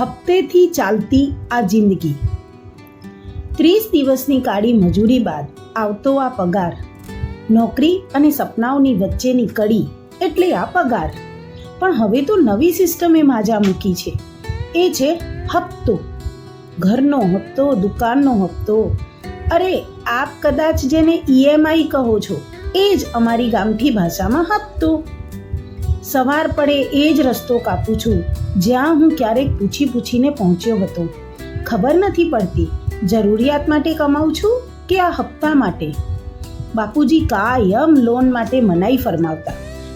હપ્તેથી ચાલતી આ જિંદગી. ત્રીસ દિવસની કાળી મજૂરી બાદ આવતો આ પગાર. નોકરી અને સપનાઓની વચ્ચેની કડી એટલે આ પગાર. પણ હવે તો નવી સિસ્ટમે માજા મૂકી છે. એ છે હપ્તો. ઘરનો હપ્તો, દુકાનનો હપ્તો. અરે, આપ કદાચ જેને ઈએમઆઈ કહો છો, એ જ અમારી ગામઠી ભાષામાં હપ્તો. સવાર પડે એ જ રસ્તો કાપું છું. જ્યાં હું ક્યારેક પૂછી પૂછીને પહોંચ્યો હતો. ખબર નથી પડતી, જરૂરિયાત માટે કમાઉં છું કે આ હપ્તા માટે? બાપુજી કાયમ લોન માટે મનાઈ ફરમાવતા.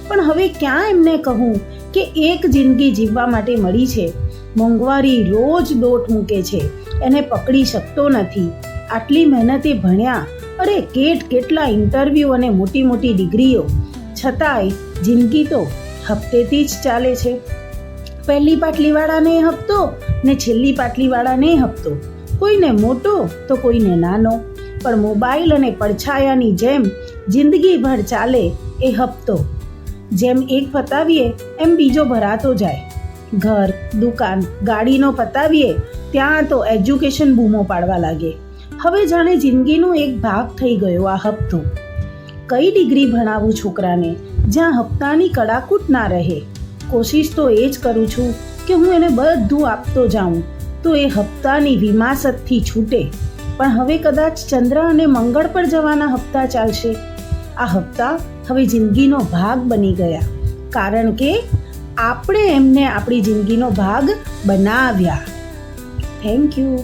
પણ હવે ક્યાં એમને કહું કે એક જિંદગી જીવવા માટે મળી છે? મોંઘવારી રોજ દોટ મૂકે છે. એને પકડી શકતો નથી. આટલી મહેનતે ભણ્યા. અરે કેટ કેટલા ઇન્ટરવ્યૂ અને મોટી મોટી ડિગ્રીઓ. છતાંય જિંદગી તો હપ્તેથી જ ચાલે છે. પહેલી પાટલીવાળાને હપ્તો ને છેલ્લી પાટલીવાળાને હપ્તો. કોઈને મોટો તો કોઈને નાનો. પણ મોબાઈલ અને પડછાયાની જેમ જિંદગીભર ચાલે એ હપ્તો. જેમ એક પતાવીએ, એમ બીજો ભરાતો જાય. ઘર, દુકાન, ગાડીનો પતાવીએ, ત્યાં તો એજ્યુકેશન બૂમો પાડવા લાગે. હવે જાણે જિંદગીનો એક ભાગ થઈ ગયો આ હપ્તો. કઈ ડિગ્રી ભણાવું છોકરાને? જ્યાં હપ્તાની કડાકૂટ ના રહે. કોશિશ તો એ જ કરું છું કે હું એને બધું આપતો જાઉં, તો એ હપ્તાની વિમાસતથી છૂટે. પણ હવે કદાચ ચંદ્ર અને મંગળ પર જવાના હપ્તા ચાલશે. આ હપ્તા હવે જિંદગીનો ભાગ બની ગયા. કારણ કે આપણે એમને આપણી જિંદગીનો ભાગ બનાવ્યા. Thank you